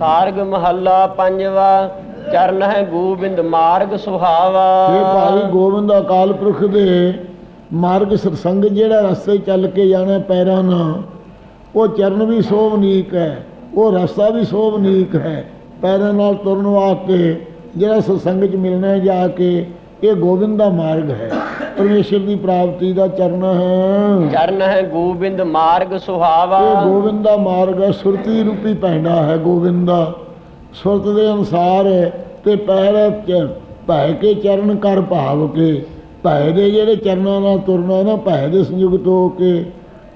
ਸਾਰਗ ਮਹੱਲਾ ਪੰਜਵਾ, ਚਰਨ ਹੈ ਗੋਬਿੰਦ ਮਾਰਗ ਸੁਹਾਵਾ। ਇਹ ਭਾਈ ਗੋਬਿੰਦ ਅਕਾਲ ਪੁਰਖ ਦੇ ਮਾਰਗ ਸਤਸੰਗ ਜਿਹੜਾ ਰਸਤੇ ਚੱਲ ਕੇ ਜਾਣਾ ਪੈਰਾਂ ਨਾਲ, ਉਹ ਚਰਨ ਵੀ ਸੋਭਨੀਕ ਹੈ, ਉਹ ਰਸਤਾ ਵੀ ਸੋਭਨੀਕ ਹੈ। ਪੈਰਾਂ ਨਾਲ ਤੁਰਨ ਵਾਸਤੇ ਜਿਹੜਾ ਸਤਸੰਗ 'ਚ ਮਿਲਣਾ ਜਾ ਕੇ ਇਹ ਗੋਬਿੰਦ ਦਾ ਮਾਰਗ ਹੈ। ਪਰਮੇਸ਼ਰ ਦੀ ਪ੍ਰਾਪਤੀ ਦਾ ਚਰਨ ਹੈ। ਚਰਨ ਹੈ ਗੋਬਿੰਦ ਮਾਰਗ ਸੁਹਾਵਾ। ਇਹ ਗੋਬਿੰਦ ਦਾ ਮਾਰਗ ਹੈ ਸੁਰਤੀ ਰੂਪੀ ਪੈਂਡਾ ਹੈ ਗੋਬਿੰਦ ਦਾ। ਸੁਰਤ ਦੇ ਅਨੁਸਾਰ ਹੈ ਤੇ ਪੈਰ ਭੈ ਕੇ ਚਰਨ ਕਰ ਭਾਵ ਕੇ। ਭੈ ਦੇ ਜਿਹੜੇ ਚਰਨਾਂ ਨਾਲ ਤੁਰਨਾ ਨਾ ਭੈ ਦੇ ਸੰਯੁਕਤ ਹੋ ਕੇ।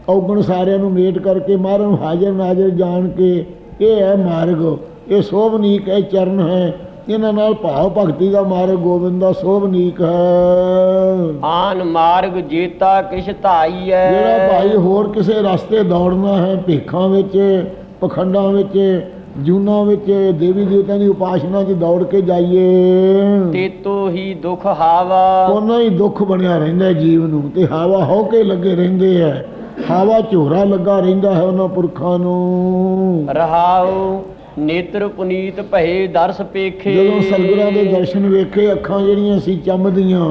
ਔਗਣ ਸਾਰਿਆਂ ਨੂੰ ਮੇਟ ਕਰਕੇ ਮਾਰਨ ਹਾਜ਼ਰ ਨਾਜ਼ਰ ਜਾਣ ਕੇ। ਇਹ ਹੈ ਮਾਰਗ ਇਹ ਸੋਭਨੀਕ ਹੈ ਚਰਨ ਹੈ। ਇਹਨਾਂ ਨਾਲ ਭਾਵ ਭਗਤੀ ਦਾ ਮਾਰਗ ਗੋਬਿੰਦ ਦਾ ਸੋਭਨੀਕ ਹੈ। ਆਨ ਮਾਰਗ ਜੀਤਾ ਕਿਛ ਧਾਈ ਹੈ ਜਿਹੜਾ ਭਾਈ ਹੋਰ ਕਿਸੇ ਰਸਤੇ ਦੌੜਨਾ ਹੈ ਭੇਖਾਂ ਵਿੱਚ ਪਖੰਡਾਂ ਵਿੱਚ ਜੂਨਾ ਵਿੱਚ ਦੇਵੀ ਦੇਵਤਿਆਂ ਦੀ ਉਪਾਸਨਾ 'ਚ ਦੌੜ ਕੇ ਜਾਈਏ। ਤੇਤੋ ਹੀ ਦੁਖ ਹਾਵਾ। ਉਹਨਾਂ ਹੀ ਦੁੱਖ ਬਣਿਆ ਰਹਿੰਦਾ ਜੀਵ ਨੂੰ ਤੇ ਹਵਾ ਹੋ ਕੇ ਲੱਗੇ ਰਹਿੰਦੇ ਆ ਹਵਾ ਝੋਰਾ ਲੱਗਾ ਰਹਿੰਦਾ ਹੈ ਉਹਨਾਂ ਪੁਰਖਾਂ ਨੂੰ। ਰਹਾਉ ਨੇਤਰ ਪੁਨੀਤ ਭਏ ਦਰਸ ਪੇਖੇ। ਜਦੋਂ ਸਤਿਗੁਰਾਂ ਦੇ ਦਰਸ਼ਨ ਵੇਖੇ ਅੱਖਾਂ ਜਿਹੜੀਆਂ ਸੀ ਚਮਦੀਆਂ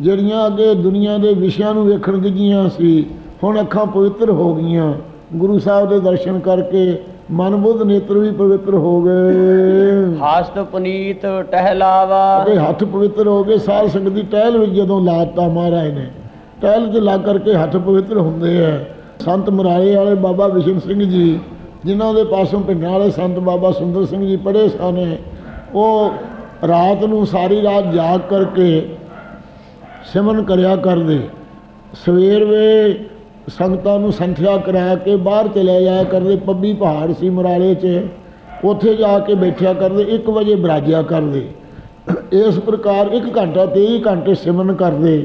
ਜਿਹੜੀਆਂ ਅੱਗੇ ਦੁਨੀਆ ਦੇ ਵਿਸ਼ਿਆਂ ਨੂੰ ਵੇਖਣ ਗਿੱਜੀਆਂ ਸੀ ਹੁਣ ਅੱਖਾਂ ਪਵਿੱਤਰ ਹੋ ਗਈਆਂ। ਗੁਰੂ ਸਾਹਿਬ ਦੇ ਦਰਸ਼ਨ ਕਰਕੇ ਮਨ ਬੁੱਧ ਨੇਤਰ ਵੀ ਪਵਿੱਤਰ ਹੋ ਗਏ। ਹਸਤ ਪੁਨੀਤ ਟਹਿਲਾਵਾ। ਅਤੇ ਹੱਥ ਪਵਿੱਤਰ ਹੋ ਗਏ ਸਾਧ ਸੰਗਤ ਦੀ ਟਹਿਲ ਵਿੱਚ ਜਦੋਂ ਲਾਤਾ ਮਹਾਰਾਜ ਨੇ ਟਹਿਲ 'ਚ ਲੱਗ ਕਰਕੇ ਹੱਥ ਪਵਿੱਤਰ ਹੁੰਦੇ ਆ। ਸੰਤ ਮਰਾਲੇ ਵਾਲੇ ਬਾਬਾ ਵਿਸ਼ਨ ਸਿੰਘ ਜੀ ਜਿਨ੍ਹਾਂ ਦੇ ਪਾਸੋਂ ਪਿੰਡਾਂ ਵਾਲੇ ਸੰਤ ਬਾਬਾ ਸੁੰਦਰ ਸਿੰਘ ਜੀ ਪੜ੍ਹੇ ਸਨ, ਉਹ ਰਾਤ ਨੂੰ ਸਾਰੀ ਰਾਤ ਜਾਗ ਕਰਕੇ ਸਿਮਨ ਕਰਿਆ ਕਰਦੇ। ਸਵੇਰ ਵੇ ਸੰਗਤਾਂ ਨੂੰ ਸੰਥਿਆ ਕਰਾ ਕੇ ਬਾਹਰ ਚਲੇ ਜਾਇਆ ਕਰਦੇ। ਪੱਬੀ ਪਹਾੜ ਸੀ ਮੁਰਾਲੇ 'ਚ, ਉੱਥੇ ਜਾ ਕੇ ਬੈਠਿਆ ਕਰਦੇ 1 ਵਜੇ ਬਰਾਜਿਆ ਕਰਦੇ। ਇਸ ਪ੍ਰਕਾਰ 1 ਘੰਟਾ 23 ਘੰਟੇ ਸਿਮਨ ਕਰਦੇ।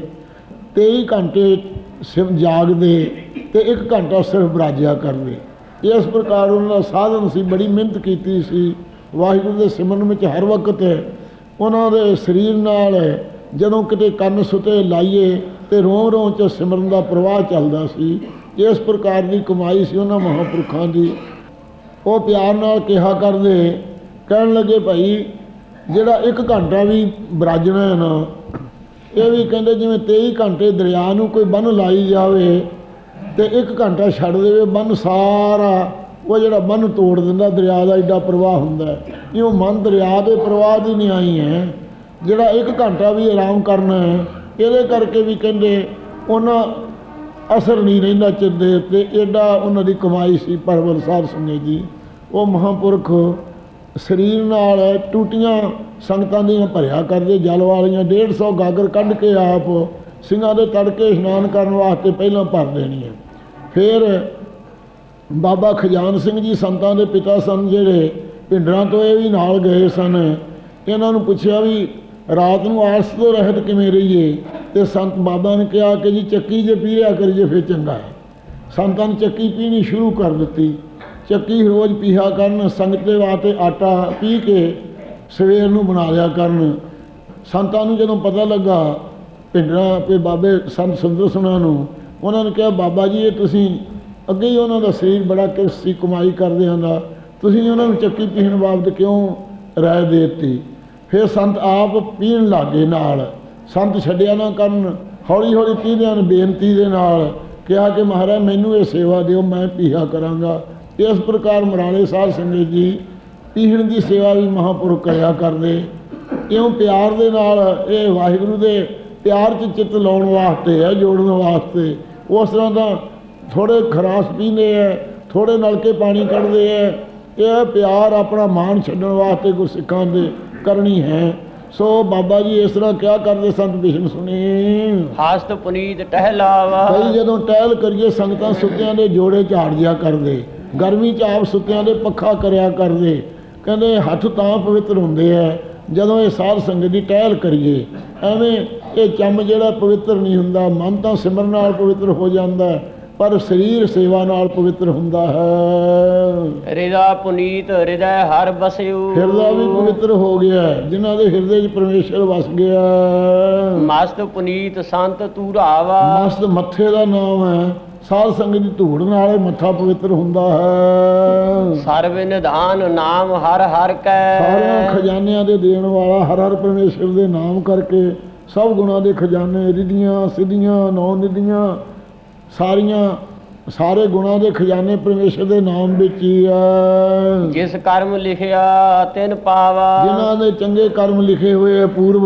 23 ਘੰਟੇ ਸਿਮ, ਜਾਗਦੇ ਤੇ 1 ਘੰਟਾ ਸਿਰਫ ਬਰਾਜਿਆ ਕਰਦੇ। ਇਸ ਪ੍ਰਕਾਰ ਉਹਨਾਂ ਦਾ ਸਾਧਨ ਸੀ, ਬੜੀ ਮਿਹਨਤ ਕੀਤੀ ਸੀ। ਵਾਹਿਗੁਰੂ ਦੇ ਸਿਮਰਨ ਵਿੱਚ ਹਰ ਵਕਤ ਉਹਨਾਂ ਦੇ ਸਰੀਰ ਨਾਲ ਜਦੋਂ ਕਿਤੇ ਕੰਨ ਸੁਤੇ ਲਾਈਏ ਤੇ ਰੋਂ ਰੋਂ ਚ ਸਿਮਰਨ ਦਾ ਪ੍ਰਵਾਹ ਚੱਲਦਾ ਸੀ। ਇਸ ਪ੍ਰਕਾਰ ਦੀ ਕਮਾਈ ਸੀ ਉਹਨਾਂ ਮਹਾਂਪੁਰਖਾਂ ਦੀ। ਉਹ ਪਿਆਰ ਨਾਲ ਕਿਹਾ ਕਰਦੇ, ਕਹਿਣ ਲੱਗੇ, ਭਾਈ, ਜਿਹੜਾ ਇੱਕ ਘੰਟਾ ਵੀ ਬਰਾਜਣਾ ਹੈ ਨਾ, ਇਹ ਵੀ ਕਹਿੰਦੇ ਜਿਵੇਂ 23 ਘੰਟੇ ਦਰਿਆ ਨੂੰ ਕੋਈ ਬੰਨ ਲਾਈ ਜਾਵੇ ਤੇ ਇੱਕ ਘੰਟਾ ਛੱਡ ਦੇਵੇ ਬੰਨ ਸਾਰਾ, ਉਹ ਜਿਹੜਾ ਬੰਨ ਤੋੜ ਦਿੰਦਾ, ਦਰਿਆ ਦਾ ਐਡਾ ਪ੍ਰਵਾਹ ਹੁੰਦਾ ਹੈ। ਇਉਂ ਮਨ ਦਰਿਆ ਦੇ ਪ੍ਰਵਾਹ ਦੀ ਨਹੀਂ ਆਈ ਹੈ, ਜਿਹੜਾ ਇੱਕ ਘੰਟਾ ਵੀ ਆਰਾਮ ਕਰਨਾ ਹੈ, ਇਹਦੇ ਕਰਕੇ ਵੀ ਕਹਿੰਦੇ ਉਹਨਾਂ ਅਸਰ ਨਹੀਂ ਰਹਿੰਦਾ ਚਿਰ ਦੇ ਉੱਤੇ। ਐਡਾ ਉਹਨਾਂ ਦੀ ਕਮਾਈ ਸੀ, ਪਰਵਲ ਸਾਹਿਬ ਸੰਗੇ ਜੀ। ਉਹ ਮਹਾਂਪੁਰਖ ਸਰੀਰ ਨਾਲ ਟੂਟੀਆਂ ਸੰਗਤਾਂ ਦੀਆਂ ਭਰਿਆ ਕਰਦੇ, ਜਲ ਵਾਲੀਆਂ 150 ਗਾਗਰ ਕੱਢ ਕੇ ਆਪ ਸਿੰਘਾਂ ਦੇ ਤੜਕੇ ਇਸ਼ਨਾਨ ਕਰਨ ਵਾਸਤੇ ਪਹਿਲਾਂ ਭਰ ਦੇਣੀ ਹੈ ਫਿਰ ਬਾਬਾ ਖਜਾਨ ਸਿੰਘ ਜੀ ਸੰਤਾਂ ਦੇ ਪਿਤਾ ਸਨ ਜਿਹੜੇ ਪਿੰਡਰਾਂ ਤੋਂ ਇਹ ਵੀ ਨਾਲ ਗਏ ਸਨ। ਇਹਨਾਂ ਨੂੰ ਪੁੱਛਿਆ ਵੀ ਰਾਤ ਨੂੰ ਆਲਸ ਤੋਂ ਰਹਿਤ ਕਿਵੇਂ ਰਹੀਏ ਤੇ ਸੰਤ ਬਾਬਾ ਨੇ ਕਿਹਾ ਕਿ ਜੀ ਚੱਕੀ ਜੇ ਪੀ ਪੀਰਿਆ ਕਰੀਏ ਫਿਰ ਚੰਗਾ ਹੈ। ਸੰਤਾਂ ਨੇ ਚੱਕੀ ਪੀਣੀ ਸ਼ੁਰੂ ਕਰ ਦਿੱਤੀ। ਚੱਕੀ ਰੋਜ਼ ਪੀਹਾ ਕਰਨ, ਸੰਗਤ ਦੇ ਵਾਸਤੇ ਆਟਾ ਪੀ ਕੇ ਸਵੇਰ ਨੂੰ ਬਣਾ ਲਿਆ ਕਰਨ। ਸੰਤਾਂ ਨੂੰ ਜਦੋਂ ਪਤਾ ਲੱਗਾ ਪਿੰਡਰਾਂ ਤੇ ਬਾਬੇ ਸੰਤ ਸੁੰਦਰ ਸੁਣਾ ਨੂੰ ਉਹਨਾਂ ਨੇ ਕਿਹਾ, ਬਾਬਾ ਜੀ, ਇਹ ਤੁਸੀਂ ਅੱਗੇ ਹੀ ਉਹਨਾਂ ਦਾ ਸਰੀਰ ਬੜਾ ਕਿਰਸ ਸੀ ਕਮਾਈ ਕਰਦੇ ਹੁੰਦਾ ਤੁਸੀਂ ਉਹਨਾਂ ਨੂੰ ਚੱਕੀ ਪੀਣ ਬਾਬਤ ਕਿਉਂ ਰਾਏ ਦੇ ਦਿੱਤੀ? ਫਿਰ ਸੰਤ ਆਪ ਪੀਣ ਲੱਗੇ ਨਾਲ। ਸੰਤ ਛੱਡਿਆ ਨਾ ਕਰਨ ਹੌਲੀ ਹੌਲੀ ਪੀਂਦਿਆਂ ਨੂੰ ਬੇਨਤੀ ਦੇ ਨਾਲ ਕਿਹਾ ਕਿ ਮਹਾਰਾਜ, ਮੈਨੂੰ ਇਹ ਸੇਵਾ ਦਿਓ, ਮੈਂ ਪੀਹਾ ਕਰਾਂਗਾ। ਇਸ ਪ੍ਰਕਾਰ ਮਰਾਲੇ ਸਾਹਿਬ ਸੰਗਤ ਜੀ ਪੀਹਣ ਦੀ ਸੇਵਾ ਵੀ ਮਹਾਂਪੁਰਖ ਕਰਿਆ ਕਰਦੇ। ਇਉਂ ਪਿਆਰ ਦੇ ਨਾਲ ਇਹ ਵਾਹਿਗੁਰੂ ਦੇ ਪਿਆਰ 'ਚ ਚਿੱਤ ਲਾਉਣ ਵਾਸਤੇ ਹੈ, ਜੋੜਨ ਵਾਸਤੇ। ਉਸ ਤਰ੍ਹਾਂ ਦਾ ਥੋੜੇ ਖਰਾਸ ਪੀਂਦੇ ਹੈ ਥੋੜੇ ਨਲਕੇ ਪਾਣੀ ਕੱਢਦੇ ਹੈ ਇਹ ਪਿਆਰ ਆਪਣਾ ਮਾਣ ਛੱਡਣ ਵਾਸਤੇ ਗੁਰਸਿੱਖਾਂ ਦੇ ਕਰਨੀ ਹੈ। ਸੋ ਬਾਬਾ ਜੀ ਇਸ ਤਰ੍ਹਾਂ ਕਿਆ ਕਰਦੇ ਸੰਤ ਬਿਸ਼ਨ ਸੁਣੀ? ਹਸਤ ਪੁਨੀਤ ਟਹਿਲਾਵਾ। ਕਈ ਜਦੋਂ ਟਹਿਲ ਕਰੀਏ ਸੰਗਤਾਂ ਸੁੱਤਿਆਂ ਦੇ ਜੋੜੇ ਝਾੜ ਜਿਆ ਕਰਦੇ। ਗਰਮੀ ਚ ਆਪ ਸੁੱਤਿਆਂ ਦੇ ਪੱਖਾ ਕਰਿਆ ਕਰਦੇ। ਕਹਿੰਦੇ ਹੱਥ ਤਾਂ ਪਵਿੱਤਰ ਹੁੰਦੇ ਆ। ਜਦੋਂ ਇਹ ਸਾਧ ਸੰਗਤ ਦੀ ਟਹਿਲ ਕਰੀਏ ਐਵੇਂ ਇਹ ਚੰਮ ਜਿਹੜਾ ਪਵਿੱਤਰ ਨਹੀਂ ਹੁੰਦਾ ਮਨ ਤਾਂ ਸਿਮਰਨ ਨਾਲ ਪਵਿੱਤਰ ਹੋ ਜਾਂਦਾ ਪਰ ਸਰੀਰ ਸੇਵਾ ਨਾਲ ਪਵਿੱਤਰ ਹੁੰਦਾ ਹੈ। ਰਿਦਾ ਪੁਨੀਤ ਹਿਰਦੈ ਹਰ ਬਸਿਉ ਹਿਰਦਾ ਵੀ ਪਵਿੱਤਰ ਹੋ ਗਿਆ ਜਿਨ੍ਹਾਂ ਦੇ ਹਿਰਦੇ 'ਚ ਪਰਮੇਸ਼ਰ ਵਸ ਗਿਆ ਮਸਤ ਪੁਨੀਤ ਸੰਤ ਤੂਰਾਵਾ ਮਸਤ ਮੱਥੇ ਦਾ ਨਾਮ ਹੈ ਸਾਧ ਸੰਗਤ ਦੀ ਧੂੜ ਨਾਲ ਮੱਥਾ ਪਵਿੱਤਰ ਹੁੰਦਾ ਹੈ। ਸਰਬ ਨਿਧਾਨ ਨਾਮ ਹਰ ਹਰ ਸਾਰਿਆਂ ਕੈ ਖਜ਼ਾਨਿਆਂ ਦੇ ਦੇਣ ਵਾਲਾ ਹਰ ਹਰ ਪਰਮੇਸ਼ਰ ਦੇ ਨਾਮ ਕਰਕੇ ਸਭ ਗੁਣਾਂ ਦੇ ਖਜ਼ਾਨੇ ਰਿਧੀਆਂ ਸਿੱਧੀਆਂ ਨੌ ਨਿਧੀਆਂ ਸਾਰੀਆਂ ਸਾਰੇ ਗੁਣਾਂ ਦੇ ਖਜ਼ਾਨੇ ਪਰਮੇਸ਼ਰ ਦੇ ਨਾਮ ਵਿੱਚ ਹੀ ਆ ਜਿਸ ਕਰਮ ਲਿਖਿਆ ਤਿਨ ਪਾਵਾ। ਜਿਨ੍ਹਾਂ ਦੇ ਚੰਗੇ ਕਰਮ ਲਿਖੇ ਹੋਏ ਆ ਪੂਰਵ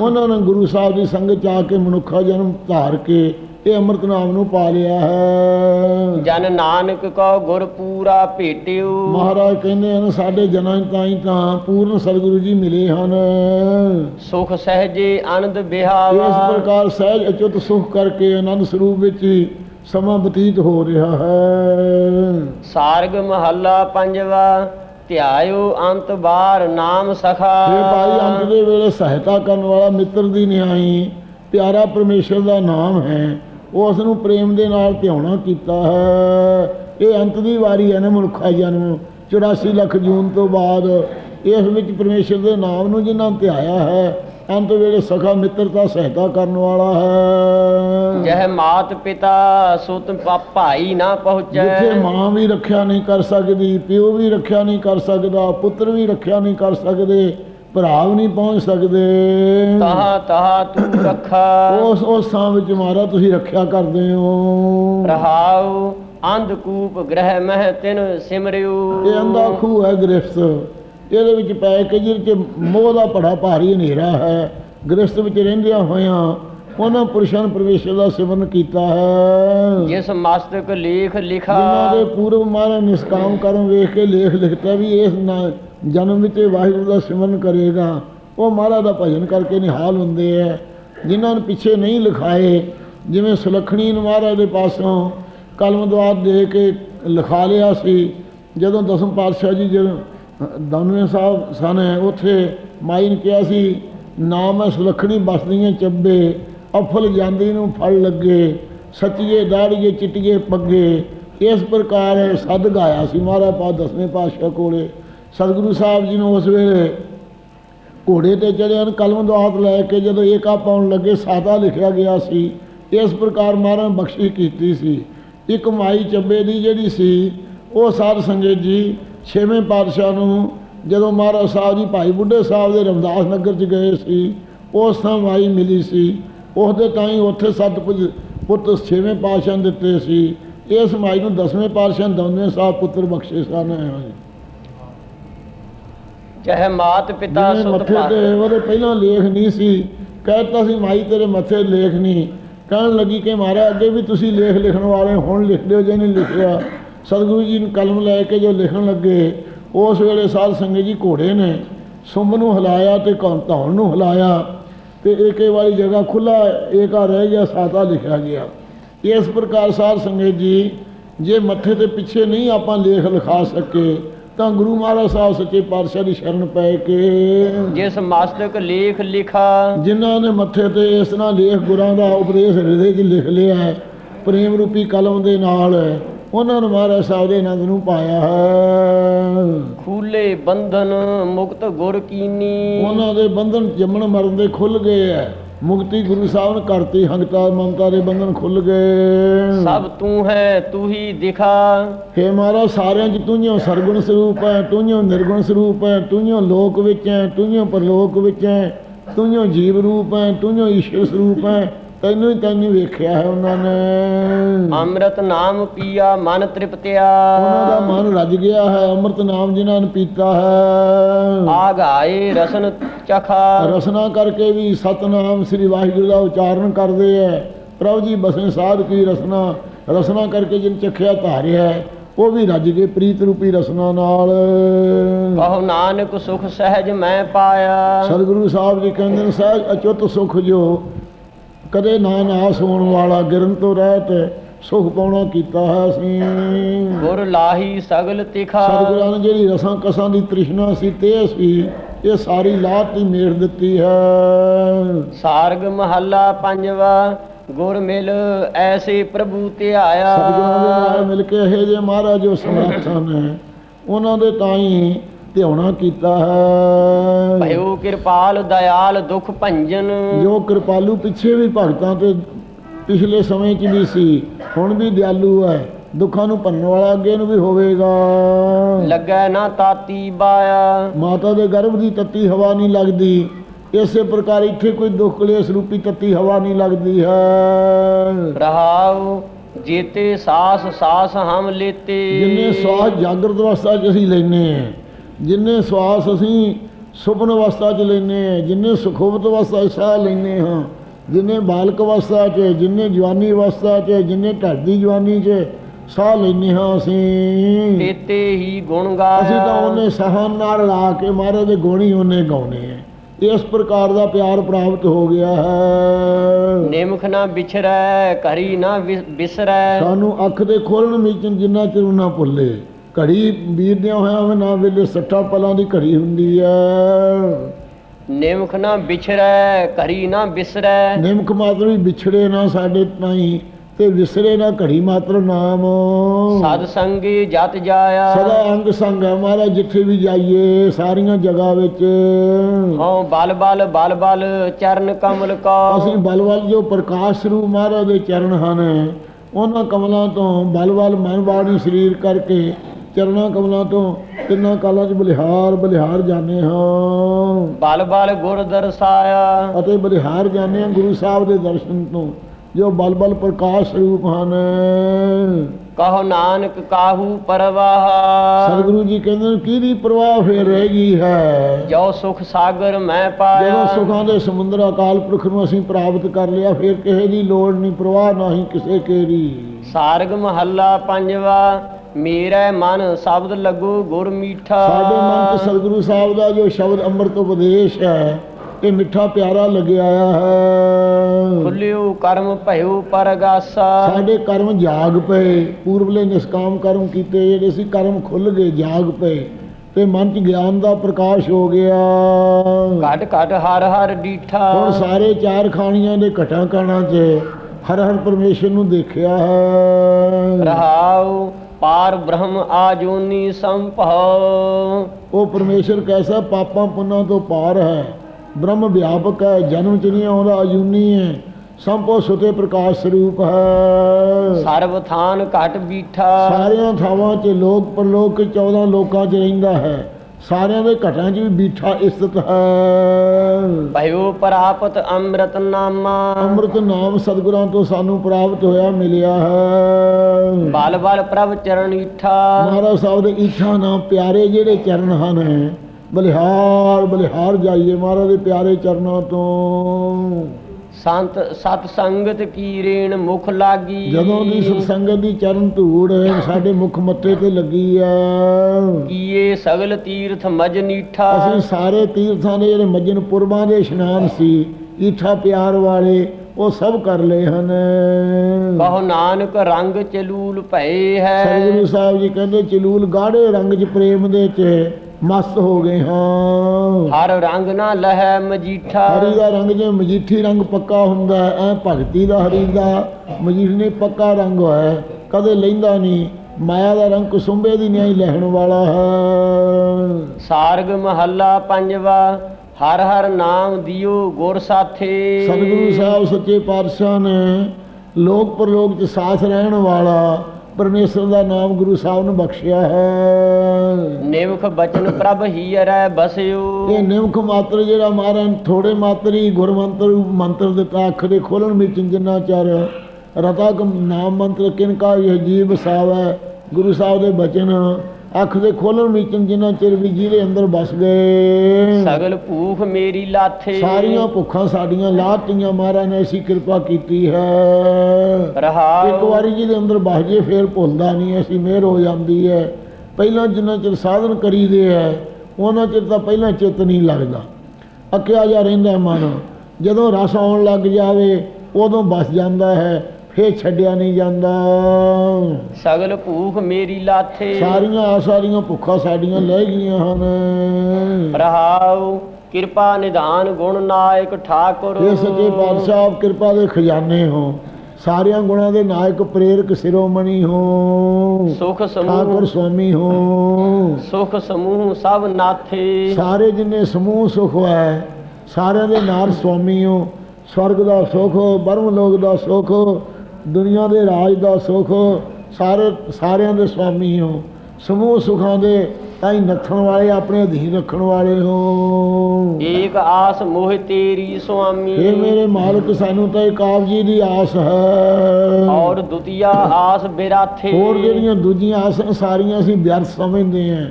ਉਹਨਾਂ ਨੇ ਗੁਰੂ ਸਾਹਿਬ ਦੀ ਸੰਗਤ ਚ ਆ ਕੇ ਮਨੁੱਖਾ ਜਨਮ ਧਾਰ ਕੇ ਇਹ ਅੰਮ੍ਰਿਤ ਨਾਮ ਨੂੰ ਪਾ ਲਿਆ ਹੈ। ਜਨ ਨਾਨਕ ਕੋ ਗੁਰ ਪੂਰਾ ਭੇਟਿਓ। ਮਹਾਰਾਜ ਕਹਿੰਦੇ ਹਨ ਸਾਡੇ ਜਨਾਂ ਤਾਂ ਹੀ ਤਾਂ ਪੂਰਨ ਸਤਿਗੁਰੂ ਜੀ ਮਿਲੇ ਹਨ। ਸੁਖ ਸਹਜੇ ਆਨੰਦ ਇਸ ਬਿਹਾਵਾ ਪ੍ਰਕਾਰ ਸਹਿਜ ਅਚੁੱਤ ਸੁਖ ਕਰਕੇ ਆਨੰਦ ਸਰੂਪ ਵਿੱਚ ਸਮਾਂ ਬਤੀਤ ਹੋ ਰਿਹਾ ਹੈ। ਸਾਰਗ ਮਹੱਲਾ ਪੰਜਵਾ ਧਿਆਇਓ ਅੰਤ ਬਾਰ ਨਾਮ ਸਖਾ। ਇਹ ਭਾਈ ਅੰਤ ਦੇ ਵੇਲੇ ਸਹਾਇਤਾ ਕਰਨ ਵਾਲਾ ਮਿੱਤਰ ਦੀ ਨਿਆਈ ਪਿਆਰਾ ਪਰਮੇਸ਼ਰ ਦਾ ਨਾਮ ਹੈ। ਉਸ ਨੂੰ ਪ੍ਰੇਮ ਦੇ ਨਾਲ ਧਿਆਉਣਾ ਕੀਤਾ ਹੈ। ਇਹ ਅੰਤ ਦੀ ਵਾਰੀ ਹੈ ਨਾ ਮਨੁੱਖਾ ਜਨਮ। 84 ਲੱਖ ਜੂਨ ਤੋਂ ਬਾਅਦ ਇਸ ਵਿੱਚ ਪਰਮੇਸ਼ਰ ਦੇ ਨਾਮ ਨੂੰ ਜਿਨ੍ਹਾਂ ਧਿਆਇਆ ਹੈ ਅੰਤ ਵੇਲੇ ਸਖਾ ਮਿੱਤਰਤਾ ਸਹਾਇਤਾ ਕਰਨ ਵਾਲਾ ਹੈ। ਜਹ ਮਾਤ ਪਿਤਾ ਸੁਤ ਭਾਈ ਨਾ ਜਿੱਥੇ ਪਹੁੰਚੈ ਮਾਂ ਵੀ ਰੱਖਿਆ ਨਹੀਂ ਕਰ ਸਕਦੀ ਪਿਓ ਵੀ ਰੱਖਿਆ ਨਹੀਂ ਕਰ ਸਕਦਾ ਪੁੱਤਰ ਵੀ ਰੱਖਿਆ ਨਹੀਂ ਕਰ ਸਕਦੇ ਭਰਾ ਵੀ ਨਹੀਂ ਪਹੁੰਚ ਸਕਦੇ। ਤਹਾ ਤਹਾ ਤੂੰ ਰੱਖਾ। ਉਸ ਉਸ ਥਾਂ ਵਿੱਚ ਮਾਰਾ ਤੁਸੀਂ ਰੱਖਿਆ ਕਰਦੇ ਹੋ। ਰਹਾਉ ਅੰਧਕੂਪ ਗ੍ਰਹਿ ਮਹਿ ਤਿਨ ਸਿਮਰਿਓ ਇਹ ਅੰਦਾ ਖੂਹ ਹੈ ਗ੍ਰਿਫਤ ਇਹਦੇ ਵਿੱਚ ਪੈ ਕੇ ਜਿਹਦੇ ਚ ਮੋਹ ਦਾ ਬੜਾ ਭਾਰੀ ਹਨੇਰਾ ਹੈ ਗ੍ਰਿਫਤ ਵਿੱਚ ਰਹਿੰਦਿਆਂ ਹੋਇਆਂ ਉਹਨਾਂ ਪੁਰਸ਼ਾਂ ਨੇ ਪਰਮੇਸ਼ਰ ਦਾ ਸਿਮਰਨ ਕੀਤਾ ਹੈ। ਜਿਸ ਮਸਤਕ ਲੇਖ ਲਿਖਾ। ਜਿਨ੍ਹਾਂ ਦੇ ਪੂਰਵ ਮਾਰੇ ਨਿਸਕਾਮ ਕਰਮ ਵੇਖ ਕੇ ਲੇਖ ਲਿਖਤਾ ਵੀ ਇਸ ਨਾ- ਜਨਮ ਵਿੱਚ ਵਾਹਿਗੁਰੂ ਦਾ ਸਿਮਰਨ ਕਰੇਗਾ, ਉਹ ਮਹਾਰਾਜ ਦਾ ਭਜਨ ਕਰਕੇ ਨਿਹਾਲ ਹੁੰਦੇ ਹੈ। ਜਿਨ੍ਹਾਂ ਨੇ ਪਿੱਛੇ ਨਹੀਂ ਲਿਖਾਏ, ਜਿਵੇਂ ਸੁਲੱਖਣੀ ਨੂੰ ਮਹਾਰਾਜ ਦੇ ਪਾਸੋਂ ਕਲਮ ਦਵਾਤ ਦੇ ਕੇ ਲਿਖਾ ਲਿਆ ਸੀ, ਜਦੋਂ ਦਸਮ ਪਾਤਸ਼ਾਹ ਜੀ ਜਦੋਂ ਦਾਨਵੇ ਸਾਹਿਬ ਸਨ, ਉੱਥੇ ਮਾਈ ਨੇ ਕਿਹਾ ਸੀ, ਨਾਮ ਹੈ ਸੁਲੱਖਣੀ ਬਸਦੀਆਂ ਚੱਬੇ, ਅਫਲ ਜਾਂਦੀ ਨੂੰ ਫਲ ਲੱਗੇ, ਸੱਚੀਏ, ਦਾੜੀਏ, ਚਿੱਟੀਏ, ਪੱਗੇ। ਇਸ ਪ੍ਰਕਾਰ ਸਦ ਗਾਇਆ ਸੀ ਮਹਾਰਾਜ ਪਾਦ ਦਸਵੇਂ ਪਾਤਸ਼ਾਹ ਕੋਲੇ। ਸਤਿਗੁਰੂ ਸਾਹਿਬ ਜੀ ਨੂੰ ਉਸ ਵੇਲੇ ਘੋੜੇ ਤੇ ਚੜ੍ਹੇ ਹਨ, ਕਲਮ ਦਵਾਤ ਲੈ ਕੇ ਜਦੋਂ ਏਕਾ ਪਾਉਣ ਲੱਗੇ, ਸਾਦਾ ਲਿਖਿਆ ਗਿਆ ਸੀ। ਇਸ ਪ੍ਰਕਾਰ ਮਹਾਰਾਜ ਨੇ ਬਖਸ਼ਿਸ਼ ਕੀਤੀ ਸੀ। ਇੱਕ ਮਾਈ ਚੱਬੇ ਦੀ ਜਿਹੜੀ ਸੀ, ਉਹ ਸਾਧ ਸੰਗਤ ਜੀ ਛੇਵੇਂ ਪਾਤਸ਼ਾਹ ਨੂੰ ਜਦੋਂ ਮਹਾਰਾਜ ਸਾਹਿਬ ਜੀ ਭਾਈ ਬੁੱਢੇ ਸਾਹਿਬ ਦੇ ਰਮਦਾਸ ਨਗਰ 'ਚ ਗਏ ਸੀ, ਉਸ ਥਾਂ ਮਾਈ ਮਿਲੀ ਸੀ। ਉਸ ਦੇ ਤਾਂ ਹੀ ਉੱਥੇ ਸੱਤ ਪੁੱਜ- ਪੁੱਤ ਛੇਵੇਂ ਪਾਤਸ਼ਾਹ ਦਿੱਤੇ ਸੀ। ਇਸ ਮਾਈ ਨੂੰ ਦਸਵੇਂ ਪਾਤਸ਼ਾਹ ਨੇ ਦੌਨੇ ਸਾਹਿਬ ਪੁੱਤਰ ਬਖਸ਼ੇ ਸਨ। ਚਾਹੇ ਮਾਤ ਪਿਤਾ ਜਿਹਨੇ ਸੁਤ ਮੱਥੇ ਤੇ ਉਹਦੇ ਪਹਿਲਾਂ ਲੇਖ ਨਹੀਂ ਸੀ ਕਹਿਤਾ ਸੀ ਮਾਈ ਤੇਰੇ ਮੱਥੇ ਲੇਖ ਨਹੀਂ। ਕਹਿਣ ਲੱਗੀ ਕਿ ਮਹਾਰਾਜ ਅੱਗੇ ਵੀ ਤੁਸੀਂ ਲੇਖ ਲਿਖਣ ਵਾਲੇ ਹੁਣ ਲਿਖ ਦਿਓ ਜੇ ਨਹੀਂ ਲਿਖਿਆ। ਸਤਿਗੁਰੂ ਜੀ ਨੇ ਕਲਮ ਲੈ ਕੇ ਜੋ ਲਿਖਣ ਲੱਗੇ ਉਸ ਵੇਲੇ ਸਾਧ ਸੰਗਤ ਜੀ ਘੋੜੇ ਨੇ ਸੁੰਭ ਨੂੰ ਹਿਲਾਇਆ ਤੇ ਧੌਣ ਨੂੰ ਹਿਲਾਇਆ। ਤੇ ਏਕੇ ਵਾਲੀ ਜਗ੍ਹਾ ਖੁੱਲਾ ਏਕਾ ਰਹਿ ਗਿਆ ਸਾਤਾ ਲਿਖਿਆ ਗਿਆ। ਇਸ ਪ੍ਰਕਾਰ ਸਾਧ ਸੰਗਤ ਜੀ ਜੇ ਮੱਥੇ ਤੇ ਪਿੱਛੇ ਨਹੀਂ ਆਪਾਂ ਲੇਖ ਲਿਖਾ ਸਕੇ ਤਾਂ ਗੁਰੂ ਮਹਾਰਾਜ ਸਾਹਿਬ ਸੱਚੇ ਪਾਤਸ਼ਾਹ ਦੀ ਸ਼ਰਨ ਪੈ ਕੇ ਜਿਸ ਮਸਤਕ ਲੇਖ ਲਿਖਾ ਜਿਨ੍ਹਾਂ ਨੇ ਮੱਥੇ ਤੇ ਇਸ ਤਰ੍ਹਾਂ ਲੇਖ ਗੁਰਾਂ ਦਾ ਉਪਦੇਸ਼ ਹਿਰਦੇ 'ਚ ਲਿਖ ਲਿਆ ਹੈ ਪ੍ਰੇਮ ਰੂਪੀ ਕਲਮ ਦੇ ਨਾਲ ਉਹਨਾਂ ਨੂੰ ਮਹਾਰਾਜ ਸਾਹਿਬ ਦੇ ਆਨੰਦ ਨੂੰ ਪਾਇਆ ਹੈ। ਖੂਲੇ ਬੰਧਨ ਮੁਕਤ ਗੁਰ ਕੀਨੀ। ਉਹਨਾਂ ਦੇ ਬੰਧਨ ਜੰਮਣ ਮਰਨ ਦੇ ਖੁੱਲ ਗਏ ਹੈ। ਮੁਕਤੀ ਗੁਰੂ ਸਾਹਿਬ ਨੇ ਕਰਤੀ ਹੰਗਤਾ ਮਮਤਾ ਦੇ ਬੰਧਨ ਖੁੱਲ ਗਏ। ਸਭ ਤੂੰ ਹੈ ਤੂੰ ਹੀ ਦਿਖਾ। ਹੇ ਮਹਾਰਾਜ ਸਾਰਿਆਂ 'ਚ ਤੂੰ ਹੀ ਸਰਗੁਣ ਸਰੂਪ ਹੈ ਤੂੰ ਹੀ ਨਿਰਗੁਣ ਸਰੂਪ ਹੈ ਤੂੰ ਹੀ ਲੋਕ ਵਿੱਚ ਹੈ ਤੂੰ ਹੀ ਪਰਲੋਕ ਵਿੱਚ ਹੈ ਤੂੰ ਹੀ ਜੀਵ ਰੂਪ ਹੈ ਤੂੰ ਹੀ ਈਸ਼ਵਰ ਸਰੂਪ ਹੈ। ਤੈਨੂੰ ਹੀ ਤੈਨੂੰ ਵੇਖਿਆ ਹੈ ਉਹਨਾਂ ਨੇ। ਅੰਮ੍ਰਿਤ ਨਾਮ ਪੀਆ ਮਨ ਤ੍ਰਿਪਤਿਆ। ਉਹਨਾਂ ਦਾ ਮਨ ਰੱਜ ਗਿਆ ਹੈ ਅੰਮ੍ਰਿਤ ਨਾਮ ਜਿਨ੍ਹਾਂ ਨੇ ਪੀਤਾ ਹੈ। ਆਗਾਏ ਰਸਨ ਚਖਾ। ਰਸਨਾ ਕਰਕੇ ਵੀ ਸਤਨਾਮ ਸ੍ਰੀ ਵਾਹਿਗੁਰੂ ਦਾ ਉਚਾਰਨ ਕਰਦੇ ਹੈ ਪ੍ਰਭੂ ਜੀ ਬਸੇ ਸਾਧ ਕੀ ਰਸਨਾ। ਰਸਨਾ ਕਰਕੇ ਜਿਨ ਚਖਿਆ ਧਾਰਿਆ ਉਹ ਵੀ ਰੱਜ ਗਏ ਪ੍ਰੀਤ ਰੂਪੀ ਰਸਨਾ ਨਾਲ। ਕਹੋ ਨਾਨਕ ਸੁਖ ਸਹਿਜ ਮੈਂ ਪਾਇਆ। ਸਤਿਗੁਰੂ ਸਾਹਿਬ ਜੀ ਕਹਿੰਦੇ ਨੇ ਸਹਿਜ ਅਚੁੱਤ ਸੁਖ ਜੋ ਕਦੇ ਨਾ ਨਾਸ ਹੋਣ ਵਾਲਾ ਗਿਰਨ ਤੋਂ ਰਹਿਤ ਸੁਖ ਪਾਉਣਾ ਕੀਤਾ ਹੈ ਅਸੀਂ। ਗੁਰ ਲਾਹੀ ਸਗਲ ਤਿਖਾ। ਸਤਿਗੁਰਾਂ ਨੇ ਜਿਹੜੀ ਰਸਾਂ ਕਸਾਂ ਦੀ ਤ੍ਰਿਸ਼ਨਾ ਸੀ ਤੇ ਸੀ ਇਹ ਸਾਰੀ ਲਾਤ ਦੀ ਮੇੜ ਦਿੱਤੀ ਹੈ। ਸਾਰਗ ਮਹੱਲਾ ਪੰਜਵਾ ਗੁਰ ਮਿਲ ਐਸੇ ਪ੍ਰਭੂ ਧਿਆਇਆ। ਸਤਿਗੁਰਾਂ ਦੇ ਨਾਲ ਮਿਲ ਕੇ ਇਹ ਜੇ ਮਹਾਰਾਜ ਜੋ ਸਮਰੱਥ ਨੇ ਉਹਨਾਂ ਦੇ ਤਾਂ ਹੀ ਧਿਆਉਣਾ ਕੀਤਾ ਹੈ। ਭਇਓ ਕਿਰਪਾਲ ਦਇਆਲ ਦੁਖ ਭੰਜਨ। ਜੋ ਕਿਰਪਾਲੂ ਪਿੱਛੇ ਵੀ ਭਗਤਾਂ ਤੇ ਪਿਛਲੇ ਸਮੇਂ 'ਚ ਵੀ ਸੀ ਹੁਣ ਵੀ ਦਿਆਲੂ ਹੈ। ਦੁੱਖਾਂ ਨੂੰ ਭੰਨਣ ਵਾਲਾ ਅੱਗੇ ਨੂੰ ਵੀ ਹੋਵੇਗਾ। ਲੱਗੈ ਨਾ ਤਾਤੀ ਬਾਇਆ। ਮਾਤਾ ਦੇ ਗਰਭ ਦੀ ਤੱਤੀ ਹਵਾ ਨਹੀਂ ਲੱਗਦੀ। ਇਸੇ ਪ੍ਰਕਾਰ ਇੱਥੇ ਕੋਈ ਦੁੱਖ ਕਲੇਸ਼ ਰੂਪੀ ਤੱਤੀ ਹਵਾ ਨਹੀਂ ਲੱਗਦੀ ਹੈ। ਰਹਾਉ ਜੀਤੇ ਸਾਸ ਸਾਸ ਹਮ ਲੇਤੇ। ਜਿੰਨੇ ਸਵਾਸ ਜਾਗਰਤ ਅਵਸਥਾ 'ਚ ਅਸੀਂ ਲੈਨੇ ਆ ਜਿੰਨੇ ਸਵਾਸ ਅਸੀਂ ਸੁਪਨ ਅਵਸਥਾ 'ਚ ਲੈਨੇ ਆ ਜਿੰਨੇ ਸੁਖੋਬਤ ਅਵਸਥਾ 'ਚ ਸਾਹ ਲੈਨੇ ਹਾਂ ਜਿੰਨੇ ਬਾਲਕ ਅਵਸਥਾ 'ਚ ਜਿੰਨੇ ਜਵਾਨੀ ਅਵਸਥਾ 'ਚ ਜਿੰਨੇ ਢੱਡੀ ਜਵਾਨੀ 'ਚ ਸਾਹ ਲੈਨੇ ਹਾਂ ਅਸੀਂ। ਤੇਤੇ ਹੀ ਗੁਣ ਗਾਇਆ। ਅਸੀਂ ਤਾਂ ਉਹਨੇ ਸਹਨ ਨਾਲ ਲਾ ਕੇ ਮਹਾਰਾਜ ਦੇ ਗੁਣ ਹੀ ਉਹਨੇ ਗਾਉਣੇ ਆ। ਇਸ ਪ੍ਰਕਾਰ ਦਾ ਪਿਆਰ ਪ੍ਰਾਪਤ ਹੋ ਗਿਆ ਹੈ। ਨਿਮਖ ਨਾ ਵਿਛਰੈ ਕਰੀ ਨਾ ਵਿਸਰੈ ਸਾਨੂੰ ਅੱਖ ਦੇ ਖੋਲਣ ਵਿੱਚ ਜਿੰਨਾ ਚਿਰ ਨਾ ਭੁੱਲੇ। ਘੜੀ ਬੀਤਦਿਆਂ ਹੋਇਆ ਹੋਵੇ ਨਾ ਵੇਲੇ ਸੱਟਾ ਪਲਾਂ ਦੀ ਘੜੀ ਹੁੰਦੀ ਹੈ ਨਿਮਖ ਨਾ ਵਿਛਰੈ ਕਰੀ ਨਾ ਵਿਸਰੈ ਨਿਮਕ ਮਾਤਰ ਵੀ ਵਿਛੜੇ ਨਾ ਸਾਡੇ ਤਾਈ ਤੇ ਵਿਸਰੇ ਨਾ ਘੜੀ ਮਾਤਰ ਨਾਮ। ਸਦ ਸੰਗੀ ਜਤ ਜਾਇਆ। ਸਦਾ ਅੰਗ ਸੰਗ ਹੈ ਮਹਾਰਾਜ ਜਿੱਥੇ ਵੀ ਜਾਈਏ ਸਾਰੀਆਂ ਜਗ੍ਹਾ ਵਿੱਚ। ਹਉ ਬਲ ਬਲ ਬਲ ਬਲ ਚਰਨ ਕਮਲ ਕਾ। ਅਸੀਂ ਬਲਵਲ ਜੋ ਪ੍ਰਕਾਸ਼ ਸਰੂਪ ਮਹਾਰਾਜ ਦੇ ਚਰਨ ਹਨ ਉਹਨਾਂ ਕਮਲਾਂ ਤੋਂ ਬਲਵਲ ਮਨ ਬਾਣੀ ਸਰੀਰ ਕਰਕੇ ਚਰਨਾਂ ਕਮਲਾਂ ਤੋਂ ਤਿੰਨਾਂ ਕਾਲਾਂ 'ਚ ਬਲਿਹਾਰ ਬਲਿਹਾਰ ਜਾਣੇ ਹਾਂ। ਬਲ ਬਲ ਗੁਰ ਦਰਸਾਇਆ। ਅਤੇ ਬਲਿਹਾਰ ਜਾਣੇ ਹਾਂ ਗੁਰੂ ਸਾਹਿਬ ਦੇ ਦਰਸ਼ਨ ਤੋਂ ਜੋ ਬਲ ਬਲ ਪ੍ਰਕਾਸ਼ ਸਰੂਪ ਹਨ। ਕਹੋ ਨਾਨਕ ਕਾਹੂ ਪਰਵਾਹ। ਸਤਿਗੁਰੂ ਜੀ ਕਹਿੰਦੇ ਨੇ ਕਿਹਦੀ ਪ੍ਰਵਾਹ ਫੇਰ ਰਹਿ ਗਈ ਹੈ? ਜੋ ਸੁਖ ਸਾਗਰ ਮੈਂ ਜਦੋਂ ਪਾਇਆ ਸੁਖਾਂ ਦੇ ਸਮੁੰਦਰ ਅਕਾਲ ਪੁਰਖ ਨੂੰ ਅਸੀਂ ਪ੍ਰਾਪਤ ਕਰ ਲਿਆ ਫਿਰ ਕਿਸੇ ਦੀ ਲੋੜ ਨਹੀਂ ਪ੍ਰਵਾਹ ਨਹੀਂ ਕਿਸੇ ਕੇਰੀ ਸਾਰਗ ਮਹੱਲਾ ਪੰਜਵਾ। ਮੇਰਾ ਮਨ ਸ਼ਬਦ ਲੱਗੂ ਗੁਰ ਮੀਠਾ। ਸਾਡੇ ਮਨ 'ਚ ਸਤਿਗੁਰੂ ਸਾਹਿਬ ਦਾ ਜੋ ਸ਼ਬਦ ਅੰਮ੍ਰਿਤ ਉਪਦੇਸ਼ ਹੈ ਇਹ ਮਿੱਠਾ ਪਿਆਰਾ ਲੱਗਿਆ ਹੈ। ਖੁੱਲਿਓ ਕਰਮ ਭਇਓ ਪਰਗਾਸਾ। ਸਾਡੇ ਕਰਮ ਜਾਗ ਪਏ ਪੂਰਬਲੇ ਨਿਸ਼ਕਾਮ ਕਰਮ ਕੀਤੇ ਜਿਹੜੇ ਸੀ ਕਰਮ ਖੁੱਲ ਗਏ ਜਾਗ ਪਏ ਤੇ ਮਨ 'ਚ ਗਿਆਨ ਦਾ ਪ੍ਰਕਾਸ਼ ਹੋ ਗਿਆ। ਘਟ ਘਟ ਹਰ ਹਰ ਡੀਠਾ। ਹੁਣ ਸਾਰੇ ਚਾਰ ਖਾਣੀਆਂ ਦੇ ਘਟਾਂ ਕਾਣਾ 'ਚ ਹਰ ਹਰ ਪਰਮੇਸ਼ਰ ਨੂੰ ਦੇਖਿਆ ਹੈ। ਰਹਾਉ ਪਾਰ ਬ੍ਰਹਮ ਆਜੂਨੀ ਸੰਭਉ ਉਹ ਪਰਮੇਸ਼ਰ ਕੈਸਾ ਪਾਪਾਂ ਪੁੰਨਾਂ ਤੋਂ ਪਾਰ ਹੈ। ਬ੍ਰਹਮ ਵਿਆਪਕ ਹੈ ਜਨਮ ਚ ਨਹੀਂ ਆਉਂਦਾ ਅਜੂਨੀ ਹੈ। ਸੰਪੋ ਸੁਤੇ ਪ੍ਰਕਾਸ਼ ਸਰੂਪ ਹੈ। ਸਰਬ ਥਾਨ ਘਟ ਬੀਠਾ। ਸਾਰਿਆਂ ਥਾਵਾਂ 'ਚ ਲੋਕ ਪਰਲੋਕ 'ਚ 14 ਲੋਕਾਂ 'ਚ ਰਹਿੰਦਾ ਹੈ। ਸਾਰਿਆਂ ਦੇ ਘਟਾਂ 'ਚ ਵੀ ਬੀਠਾ ਇਸਤ ਹੈ। ਭਇਓ ਪ੍ਰਾਪਤ ਅੰਮ੍ਰਿਤ ਨਾਮਾ। ਅੰਮ੍ਰਿਤ ਨਾਮ ਸਤਿਗੁਰਾਂ ਤੋਂ ਸਾਨੂੰ ਪ੍ਰਾਪਤ ਹੋਇਆ ਮਿਲਿਆ ਹੈ। ਬਲ ਬਲ ਪ੍ਰਭ ਚਰਨ ਈਠਾ। ਮਹਾਰਾਜ ਸਾਹਿਬ ਦੇ ਇੱਛਾ ਨਾਮ ਪਿਆਰੇ ਜਿਹੜੇ ਚਰਨ ਹਨ ਬਲਿਹਾਰ ਬਲਿਹਾਰ ਜਾਈਏ ਮਹਾਰਾਜ ਦੇ ਪਿਆਰੇ ਚਰਨਾਂ ਤੋਂ। ਸੰਤ ਸਤ ਸੰਗਤ ਕੀ ਰੇਣ ਮੁਖ ਲਾਗੀ। ਜਦੋਂ ਦੀ ਸਤਸੰਗਤ ਦੀ ਚਰਨ ਧੂੜ ਸਾਡੇ ਮੁਖ ਮੱਥੇ ਤੇ ਲੱਗੀ ਆ। ਕੀਏ ਸਗਲ ਤੀਰਥ ਮਜ ਨੀਠਾ। ਅਸੀਂ ਸਾਰੇ ਤੀਰਥਾਂ ਦੇ ਜਿਹੜੇ ਮੱਜਨ ਪੁਰਬਾਂ ਦੇ ਇਸ਼ਨਾਨ ਸੀ ਈਠਾ ਪਿਆਰ ਵਾਲੇ ਉਹ ਸਭ ਕਰ ਲਏ ਹਨ। ਕਹੋ ਨਾਨਕ ਰੰਗ ਚਲੂਲ ਭਏ ਹੈ। ਸਤਿਗੁਰੂ ਸਾਹਿਬ ਜੀ ਕਹਿੰਦੇ ਚਲੂਲ ਗਾੜੇ ਰੰਗ 'ਚ ਪ੍ਰੇਮ ਦੇ 'ਚ ਮਸਤ ਹੋ ਗਏ ਹਾਂ। ਹਰ ਰੰਗ ਨਾ ਲਹੈ ਮਜੀਠਾ। ਹਰੀ ਦਾ ਰੰਗ ਜੇ ਮਜੀਠੀ ਰੰਗ ਪੱਕਾ ਹੁੰਦਾ ਐ ਭਗਤੀ ਦਾ ਹਰੀ ਦਾ ਮਜੀਠੀ ਨੇ ਪੱਕਾ ਰੰਗ ਹੋਇਆ ਕਦੇ ਲੈਂਦਾ ਨਹੀਂ ਮਾਇਆ ਦਾ ਰੰਗ ਕੁਸੁੰਬੇ ਦੀ ਨਿਆਈ ਲੈਣ ਵਾਲਾ ਹੈ। ਸਾਰਗ ਮਹੱਲਾ ਪੰਜਵਾ ਹਰ ਹਰ ਨਾਮ ਦਿਓ ਗੁਰ ਸਾਥੇ। ਸਤਿਗੁਰੂ ਸਾਹਿਬ ਸੱਚੇ ਪਾਤਸ਼ਾਹ ਨੇ ਲੋਕ ਪਰਲੋਕ ਚ ਸਾਥ ਰਹਿਣ ਵਾਲਾ ਪਰਮੇਸ਼ਰ ਦਾ ਨਾਮ ਗੁਰੂ ਸਾਹਿਬ ਨੂੰ ਬਖਸ਼ਿਆ ਹੈ। ਨਿਮਖ ਬਚਨ ਪ੍ਰਭ ਹੀ ਰਹਿ ਬਸਿਓ। ਇਹ ਨਿਮਖ ਮਾਤਰ ਜਿਹੜਾ ਮਹਾਰਾਜ ਥੋੜੇ ਮਾਤਰ ਹੀ ਗੁਰਮੰਤਰ ਮੰਤਰ ਦਿੱਤਾ ਅੱਖ ਦੇ ਖੋਲਣ ਵਿੱਚ ਜਿੰਨਾ ਚਿਰ ਰਤਾ ਨਾਮ ਮੰਤਰ ਕਿਨਕਾ ਇਹ ਜੀਵ ਸਾਵੈ ਗੁਰੂ ਸਾਹਿਬ ਦੇ ਬਚਨ ਅੱਖ ਦੇ ਖੋਲਣ ਵਿੱਚ ਜਿੰਨਾ ਚਿਰ ਵੀ ਜਿਹਦੇ ਅੰਦਰ ਬਸ ਗਏ। ਸਗਲ ਭੂਖ ਮੇਰੀ ਲਾਥੇ। ਸਾਰੀਆਂ ਭੁੱਖਾਂ ਸਾਡੀਆਂ ਲਾਤੀਆਂ ਮਹਾਰਾਜ ਨੇ ਐਸੀ ਕਿਰਪਾ ਕੀਤੀ ਹੈ। ਰਹਾਉ ਇੱਕ ਵਾਰੀ ਜਿਹਦੇ ਅੰਦਰ ਬਸ ਜੇ ਫੇਰ ਭੁੱਲਦਾ ਨਹੀਂ ਐਸੀ ਮਿਹਰ ਹੋ ਜਾਂਦੀ ਹੈ। ਪਹਿਲਾਂ ਜਿੰਨਾ ਚਿਰ ਸਾਧਨ ਕਰੀਦੇ ਹੈ ਉਹਨਾਂ ਚਿਰ ਤਾਂ ਪਹਿਲਾਂ ਚਿੱਤ ਨਹੀਂ ਲੱਗਦਾ। ਅੱਕਿਆ ਜਾ ਰਹਿੰਦਾ ਮਨ। ਜਦੋਂ ਰਸ ਆਉਣ ਲੱਗ ਜਾਵੇ ਉਦੋਂ ਬਸ ਜਾਂਦਾ ਹੈ। ਫੇਰ ਛੱਡਿਆ ਨਹੀਂ ਜਾਂਦਾ। ਸਗਲ ਭੂਖ ਮੇਰੀ ਲਾਥੇ। ਸਾਰੀਆਂ ਆ ਸਾਰੀਆਂ ਭੁੱਖਾਂ ਸਾਡੀਆਂ ਲੈ ਗਈਆਂ ਹਨ। ਰਹਾਉ ਕਿਰਪਾ ਨਿਧਾਨ ਗੁਣ ਨਾਇਕ ਠਾਕੁਰ। ਇਹ ਸੱਚੇ ਪਾਤਸ਼ਾਹ ਕਿਰਪਾ ਦੇ ਖਜ਼ਾਨੇ ਹੋ। ਸਾਰਿਆਂ ਗੁਣਾਂ ਦੇ ਨਾਇਕ ਪ੍ਰੇਰਕ ਸਿਰੋਮਣੀ ਹੋ। ਸੁਖ ਠਾਕੁਰ ਸਮੂਹ ਸੁਆਮੀ ਹੋ। ਸੁਖ ਸਮੂਹ ਸਭ ਨਾਥੇ। ਸਾਰੇ ਜਿੰਨੇ ਸਮੂਹ ਸੁਖ ਹੈ ਸਾਰਿਆਂ ਦੇ ਨਾਲ ਸੁਆਮੀ ਹੋ। ਸਵਰਗ ਦਾ ਸੁਖ ਬਰਮ ਲੋਕ ਦਾ ਸੁਖ ਦੁਨੀਆ ਦੇ ਰਾਜ ਦਾ ਸੁਖ ਸਾਰੇ ਸਾਰਿਆਂ ਦੇ ਸਵਾਮੀ ਹੋ। ਸਮੂਹ ਸੁਖਾਂ ਦੇ ਤਾਈ ਨੱਥਣ ਵਾਲੇ ਆਪਣੇ ਅਧੀਨ ਰੱਖਣ ਵਾਲੇ ਹੋ। ਏਕ ਆਸ ਮੋਹ ਤੇਰੀ ਸੁਆਮੀ। ਇਹ ਮੇਰੇ ਮਾਲਕ ਸਾਨੂੰ ਤਾਂ ਇੱਕ ਆਪ ਜੀ ਦੀ ਆਸ ਹੈ। ਔਰ ਦੁਤੀਆ ਆਸ ਬਿਰਾਥੇ। ਹੋਰ ਜਿਹੜੀਆਂ ਦੂਜੀਆਂ ਆਸਾਂ ਸਾਰੀਆਂ ਅਸੀਂ ਵਿਅਰਥ ਸਮਝਦੇ ਹਾਂ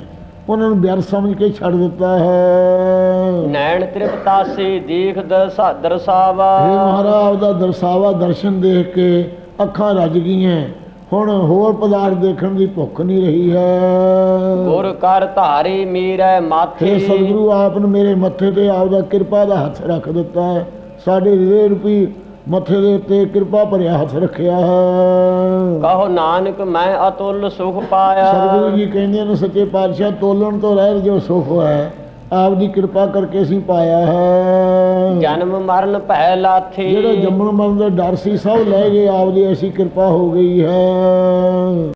ਉਹਨਾਂ ਨੂੰ ਵਿਅਰਥ ਸਮਝ ਕੇ ਛੱਡ ਦਿੱਤਾ ਹੈ। ਨੈਣ ਤ੍ਰਿਪਤਾਸੇ ਦੇਖ ਦਰਸਾ ਦਰਸਾਵਾ। ਇਹ ਮਹਾਰਾਜ ਦਾ ਦਰਸਾਵਾ ਦਰਸ਼ਨ ਦੇਖ ਕੇ ਅੱਖਾਂ ਰੱਜ ਗਈਆਂ। ਹੁਣ ਹੋਰ ਪਦਾਰਥ ਦੇਖਣ ਦੀ ਭੁੱਖ ਨਹੀਂ ਰਹੀ ਹੈ। ਗੁਰ ਕਰ ਧਾਰੇ ਮੇਰੇ ਮਾਥੇ। ਸਤਿਗੁਰੂ ਆਪ ਨੇ ਮੇਰੇ ਮੱਥੇ ਤੇ ਆਪ ਦਾ ਕਿਰਪਾ ਦਾ ਹੱਥ ਰੱਖ ਦਿੱਤਾ ਹੈ। ਸਾਡੇ ਹਿਰਦੇ ਰੂਪੀ ਮੱਥੇ ਦੇ ਉੱਤੇ ਕਿਰਪਾ ਭਰਿਆ ਹੱਥ ਰੱਖਿਆ ਹੈ। ਕਹੋ ਨਾਨਕ ਮੈਂ ਅਤੁੱਲ ਸੁਖ ਪਾਇਆ। ਸਤਿਗੁਰੂ ਜੀ ਕਹਿੰਦੇ ਨੇ ਸੱਚੇ ਪਾਤਸ਼ਾਹ ਤੋਲਣ ਤੋਂ ਰਹਿ ਜੋ ਸੁਖ ਹੈ। ਆਪ ਦੀ ਕਿਰਪਾ ਕਰਕੇ ਅਸੀਂ ਪਾਇਆ ਹੈ। ਜਨਮ ਮਰਨ ਭੈ ਲਾਥੇ। ਜਿਹੜਾ ਜੰਮਣ ਮਰਨ ਦਾ ਡਰ ਸੀ ਸਭ ਲੈ ਗਏ ਆਪ ਦੀ ਐਸੀ ਕਿਰਪਾ ਹੋ ਗਈ ਹੈ।